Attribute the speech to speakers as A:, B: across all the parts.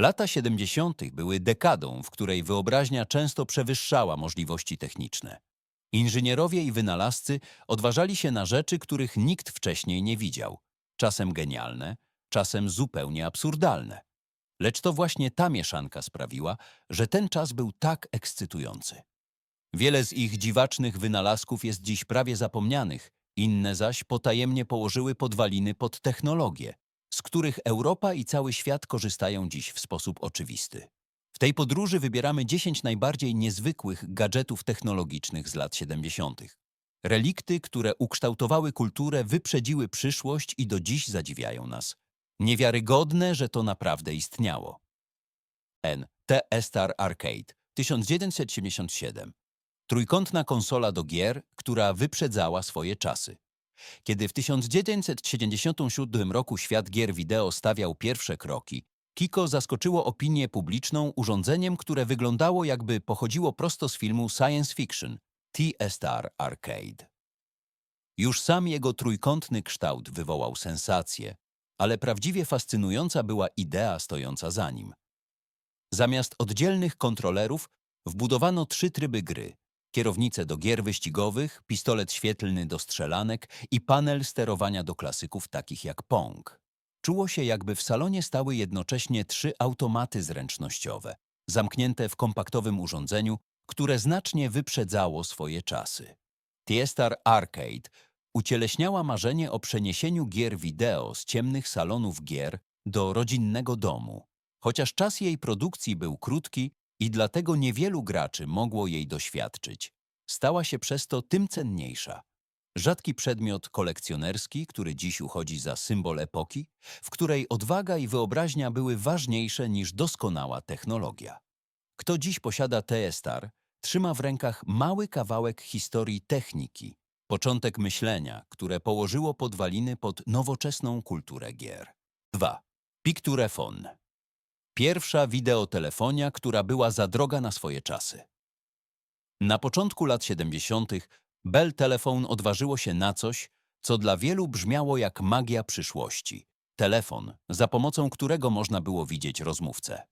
A: Lata 70. były dekadą, w której wyobraźnia często przewyższała możliwości techniczne. Inżynierowie i wynalazcy odważali się na rzeczy, których nikt wcześniej nie widział. Czasem genialne, czasem zupełnie absurdalne. Lecz to właśnie ta mieszanka sprawiła, że ten czas był tak ekscytujący. Wiele z ich dziwacznych wynalazków jest dziś prawie zapomnianych, inne zaś potajemnie położyły podwaliny pod technologie, z których Europa i cały świat korzystają dziś w sposób oczywisty. W tej podróży wybieramy 10 najbardziej niezwykłych gadżetów technologicznych z lat 70. Relikty, które ukształtowały kulturę, wyprzedziły przyszłość i do dziś zadziwiają nas. Niewiarygodne, że to naprawdę istniało. N. TE-Star Arcade 1977 Trójkątna konsola do gier, która wyprzedzała swoje czasy. Kiedy w 1977 roku świat gier wideo stawiał pierwsze kroki, Kiko zaskoczyło opinię publiczną urządzeniem, które wyglądało jakby pochodziło prosto z filmu science fiction TSR Arcade. Już sam jego trójkątny kształt wywołał sensację, ale prawdziwie fascynująca była idea stojąca za nim. Zamiast oddzielnych kontrolerów wbudowano trzy tryby gry – kierownicę do gier wyścigowych, pistolet świetlny do strzelanek i panel sterowania do klasyków takich jak Pong. Czuło się, jakby w salonie stały jednocześnie trzy automaty zręcznościowe, zamknięte w kompaktowym urządzeniu, które znacznie wyprzedzało swoje czasy. Tiestar Arcade ucieleśniała marzenie o przeniesieniu gier wideo z ciemnych salonów gier do rodzinnego domu. Chociaż czas jej produkcji był krótki i dlatego niewielu graczy mogło jej doświadczyć, stała się przez to tym cenniejsza. Rzadki przedmiot kolekcjonerski, który dziś uchodzi za symbol epoki, w której odwaga i wyobraźnia były ważniejsze niż doskonała technologia. Kto dziś posiada TE-Star, trzyma w rękach mały kawałek historii techniki, początek myślenia, które położyło podwaliny pod nowoczesną kulturę gier. 2. Picturefon. Pierwsza wideotelefonia, która była za droga na swoje czasy. Na początku lat 70. Bell Telephone odważyło się na coś, co dla wielu brzmiało jak magia przyszłości. Telefon, za pomocą którego można było widzieć rozmówcę.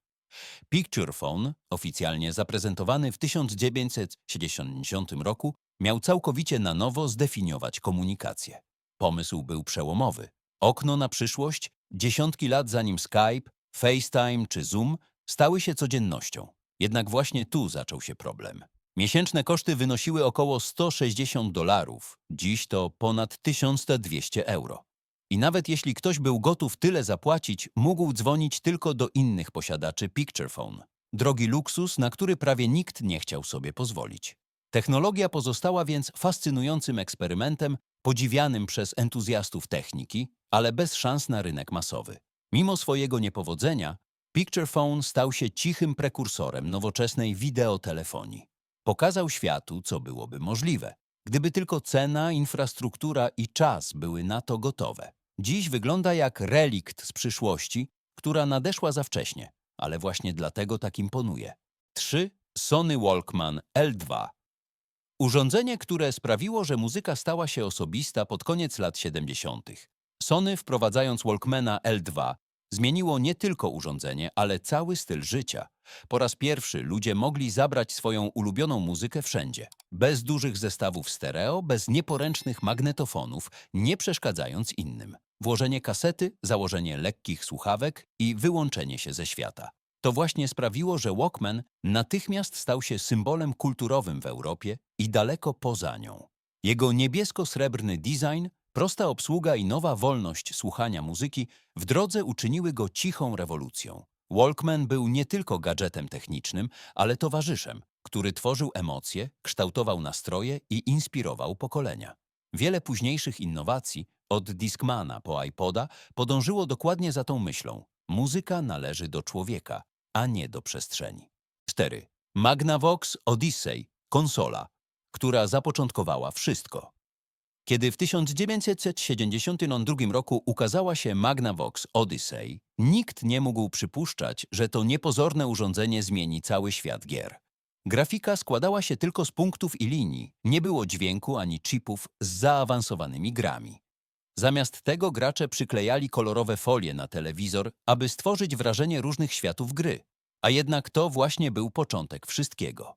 A: Picture Phone, oficjalnie zaprezentowany w 1970 roku, miał całkowicie na nowo zdefiniować komunikację. Pomysł był przełomowy. Okno na przyszłość, dziesiątki lat zanim Skype, FaceTime czy Zoom stały się codziennością. Jednak właśnie tu zaczął się problem. Miesięczne koszty wynosiły około 160 dolarów, dziś to ponad 1200 euro. I nawet jeśli ktoś był gotów tyle zapłacić, mógł dzwonić tylko do innych posiadaczy Picture Phone. Drogi luksus, na który prawie nikt nie chciał sobie pozwolić. Technologia pozostała więc fascynującym eksperymentem, podziwianym przez entuzjastów techniki, ale bez szans na rynek masowy. Mimo swojego niepowodzenia, Picture Phone stał się cichym prekursorem nowoczesnej wideotelefonii. Pokazał światu, co byłoby możliwe, gdyby tylko cena, infrastruktura i czas były na to gotowe. Dziś wygląda jak relikt z przyszłości, która nadeszła za wcześnie, ale właśnie dlatego tak imponuje. 3. Sony Walkman L2 Urządzenie, które sprawiło, że muzyka stała się osobista pod koniec lat 70. Sony, wprowadzając Walkmana L2, zmieniło nie tylko urządzenie, ale cały styl życia. Po raz pierwszy ludzie mogli zabrać swoją ulubioną muzykę wszędzie. Bez dużych zestawów stereo, bez nieporęcznych magnetofonów, nie przeszkadzając innym. Włożenie kasety, założenie lekkich słuchawek i wyłączenie się ze świata. To właśnie sprawiło, że Walkman natychmiast stał się symbolem kulturowym w Europie i daleko poza nią. Jego niebiesko-srebrny design, prosta obsługa i nowa wolność słuchania muzyki w drodze uczyniły go cichą rewolucją. Walkman był nie tylko gadżetem technicznym, ale towarzyszem, który tworzył emocje, kształtował nastroje i inspirował pokolenia. Wiele późniejszych innowacji, od Discmana po iPoda, podążyło dokładnie za tą myślą. Muzyka należy do człowieka, a nie do przestrzeni. 4. Magnavox Odyssey, konsola, która zapoczątkowała wszystko. Kiedy w 1972 roku ukazała się Magnavox Odyssey, nikt nie mógł przypuszczać, że to niepozorne urządzenie zmieni cały świat gier. Grafika składała się tylko z punktów i linii, nie było dźwięku ani chipów z zaawansowanymi grami. Zamiast tego gracze przyklejali kolorowe folie na telewizor, aby stworzyć wrażenie różnych światów gry. A jednak to właśnie był początek wszystkiego.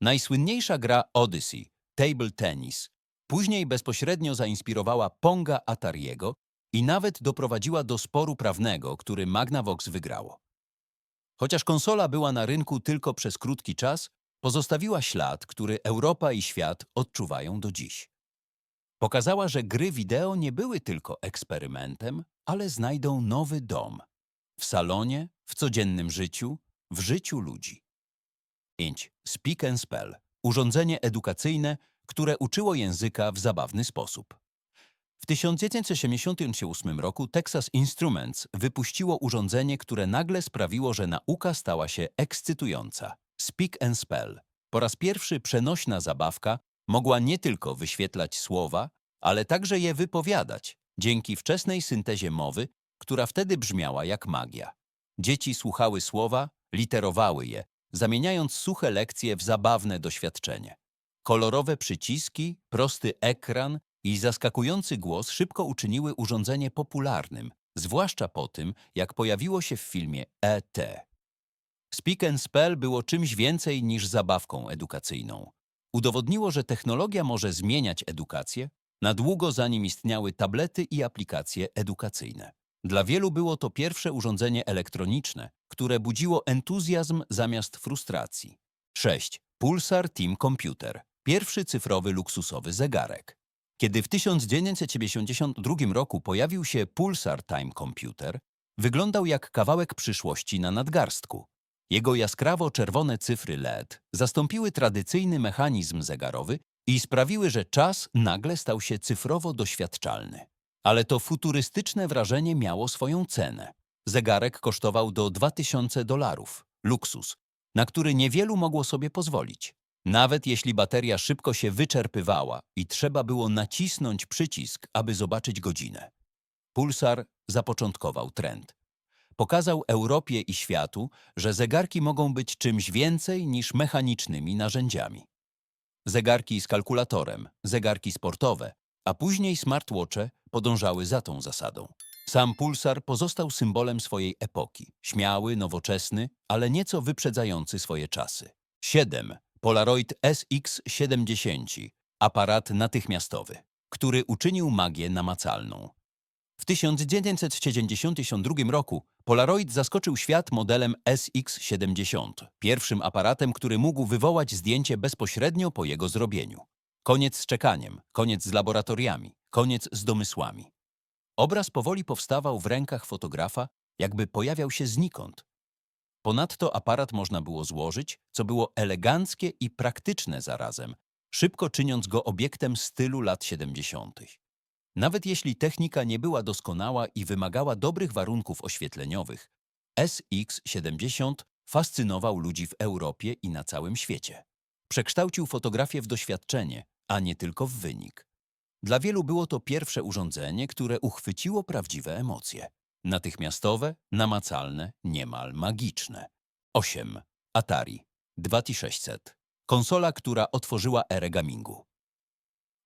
A: Najsłynniejsza gra Odyssey, Table Tennis, później bezpośrednio zainspirowała Ponga Atariego i nawet doprowadziła do sporu prawnego, który Magnavox wygrało. Chociaż konsola była na rynku tylko przez krótki czas, pozostawiła ślad, który Europa i świat odczuwają do dziś. Pokazała, że gry wideo nie były tylko eksperymentem, ale znajdą nowy dom. W salonie, w codziennym życiu, w życiu ludzi. 5. Speak and Spell. Urządzenie edukacyjne, które uczyło języka w zabawny sposób. W 1978 roku Texas Instruments wypuściło urządzenie, które nagle sprawiło, że nauka stała się ekscytująca. Speak and Spell. Po raz pierwszy przenośna zabawka mogła nie tylko wyświetlać słowa, ale także je wypowiadać, dzięki wczesnej syntezie mowy, która wtedy brzmiała jak magia. Dzieci słuchały słowa, literowały je, zamieniając suche lekcje w zabawne doświadczenie. Kolorowe przyciski, prosty ekran i zaskakujący głos szybko uczyniły urządzenie popularnym, zwłaszcza po tym, jak pojawiło się w filmie E.T. Speak and Spell było czymś więcej niż zabawką edukacyjną. Udowodniło, że technologia może zmieniać edukację na długo zanim istniały tablety i aplikacje edukacyjne. Dla wielu było to pierwsze urządzenie elektroniczne, które budziło entuzjazm zamiast frustracji. 6. Pulsar Team Computer. Pierwszy cyfrowy luksusowy zegarek. Kiedy w 1992 roku pojawił się Pulsar Time Computer, wyglądał jak kawałek przyszłości na nadgarstku. Jego jaskrawo-czerwone cyfry LED zastąpiły tradycyjny mechanizm zegarowy i sprawiły, że czas nagle stał się cyfrowo doświadczalny. Ale to futurystyczne wrażenie miało swoją cenę. Zegarek kosztował do 2000 dolarów, luksus, na który niewielu mogło sobie pozwolić. Nawet jeśli bateria szybko się wyczerpywała i trzeba było nacisnąć przycisk, aby zobaczyć godzinę. Pulsar zapoczątkował trend. Pokazał Europie i światu, że zegarki mogą być czymś więcej niż mechanicznymi narzędziami. Zegarki z kalkulatorem, zegarki sportowe, a później smartwatche podążały za tą zasadą. Sam Pulsar pozostał symbolem swojej epoki. Śmiały, nowoczesny, ale nieco wyprzedzający swoje czasy. 7. Polaroid SX70. Aparat natychmiastowy, który uczynił magię namacalną. W 1972 roku Polaroid zaskoczył świat modelem SX70, pierwszym aparatem, który mógł wywołać zdjęcie bezpośrednio po jego zrobieniu. Koniec z czekaniem, koniec z laboratoriami, koniec z domysłami. Obraz powoli powstawał w rękach fotografa, jakby pojawiał się znikąd. Ponadto aparat można było złożyć, co było eleganckie i praktyczne zarazem, szybko czyniąc go obiektem stylu lat 70. Nawet jeśli technika nie była doskonała i wymagała dobrych warunków oświetleniowych, SX70 fascynował ludzi w Europie i na całym świecie. Przekształcił fotografię w doświadczenie, a nie tylko w wynik. Dla wielu było to pierwsze urządzenie, które uchwyciło prawdziwe emocje. Natychmiastowe, namacalne, niemal magiczne. 8. Atari 2600. Konsola, która otworzyła erę gamingu.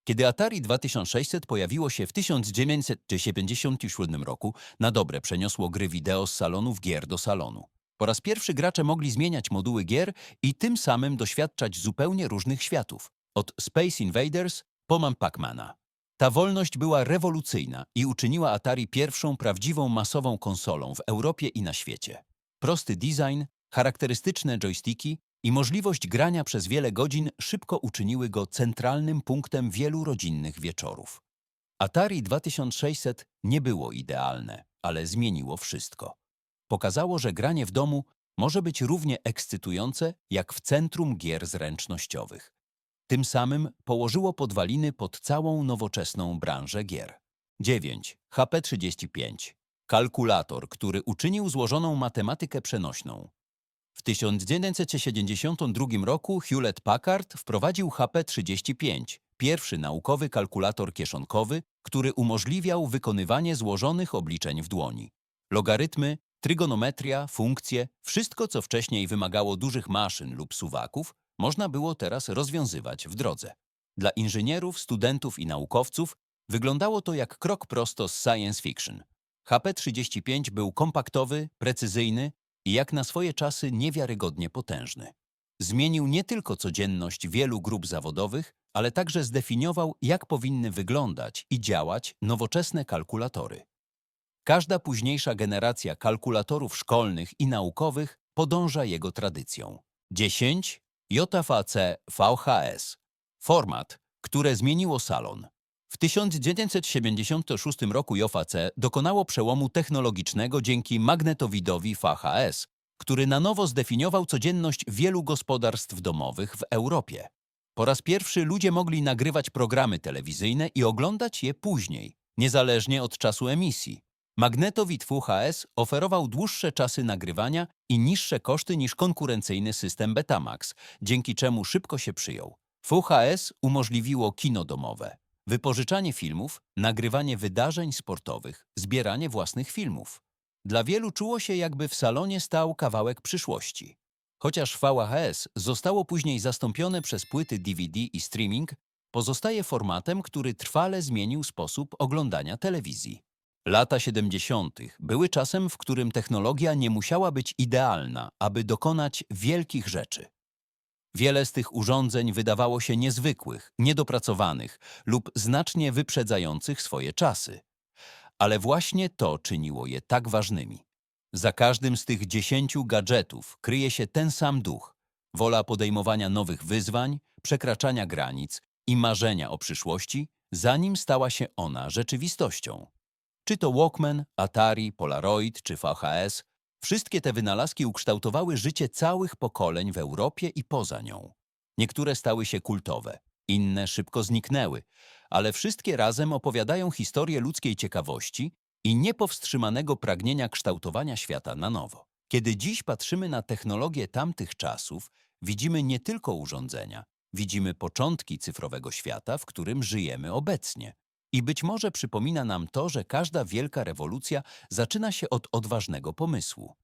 A: Kiedy Atari 2600 pojawiło się w 1997 roku, na dobre przeniosło gry wideo z salonów gier do salonu. Po raz pierwszy gracze mogli zmieniać moduły gier i tym samym doświadczać zupełnie różnych światów. Od Space Invaders po Mam Pac-Mana. Ta wolność była rewolucyjna i uczyniła Atari pierwszą prawdziwą masową konsolą w Europie i na świecie. Prosty design, charakterystyczne joysticki i możliwość grania przez wiele godzin szybko uczyniły go centralnym punktem wielu rodzinnych wieczorów. Atari 2600 nie było idealne, ale zmieniło wszystko. Pokazało, że granie w domu może być równie ekscytujące jak w centrum gier zręcznościowych. Tym samym położyło podwaliny pod całą nowoczesną branżę gier. 9. HP35. Kalkulator, który uczynił złożoną matematykę przenośną. W 1972 roku Hewlett-Packard wprowadził HP35, pierwszy naukowy kalkulator kieszonkowy, który umożliwiał wykonywanie złożonych obliczeń w dłoni. Logarytmy, trygonometria, funkcje, wszystko co wcześniej wymagało dużych maszyn lub suwaków, można było teraz rozwiązywać w drodze. Dla inżynierów, studentów i naukowców Wyglądało to jak krok prosto z science fiction. HP-35 był kompaktowy, precyzyjny i jak na swoje czasy niewiarygodnie potężny. Zmienił nie tylko codzienność wielu grup zawodowych, ale także zdefiniował, jak powinny wyglądać i działać nowoczesne kalkulatory. Każda późniejsza generacja kalkulatorów szkolnych i naukowych podąża jego tradycją. 10 JVC VHS format, które zmieniło salon. W 1976 roku JVC dokonało przełomu technologicznego dzięki magnetowidowi VHS, który na nowo zdefiniował codzienność wielu gospodarstw domowych w Europie. Po raz pierwszy ludzie mogli nagrywać programy telewizyjne i oglądać je później, niezależnie od czasu emisji. Magnetowid VHS oferował dłuższe czasy nagrywania i niższe koszty niż konkurencyjny system Betamax, dzięki czemu szybko się przyjął. VHS umożliwiło kino domowe, wypożyczanie filmów, nagrywanie wydarzeń sportowych, zbieranie własnych filmów. Dla wielu czuło się, jakby w salonie stał kawałek przyszłości. Chociaż VHS zostało później zastąpione przez płyty DVD i streaming, pozostaje formatem, który trwale zmienił sposób oglądania telewizji. Lata 70. były czasem, w którym technologia nie musiała być idealna, aby dokonać wielkich rzeczy. Wiele z tych urządzeń wydawało się niezwykłych, niedopracowanych lub znacznie wyprzedzających swoje czasy. Ale właśnie to czyniło je tak ważnymi. Za każdym z tych dziesięciu gadżetów kryje się ten sam duch wola podejmowania nowych wyzwań, przekraczania granic i marzenia o przyszłości, zanim stała się ona rzeczywistością. Czy to Walkman, Atari, Polaroid czy VHS, wszystkie te wynalazki ukształtowały życie całych pokoleń w Europie i poza nią. Niektóre stały się kultowe, inne szybko zniknęły, ale wszystkie razem opowiadają historię ludzkiej ciekawości i niepowstrzymanego pragnienia kształtowania świata na nowo. Kiedy dziś patrzymy na technologie tamtych czasów, widzimy nie tylko urządzenia, widzimy początki cyfrowego świata, w którym żyjemy obecnie. I być może przypomina nam to, że każda wielka rewolucja zaczyna się od odważnego pomysłu.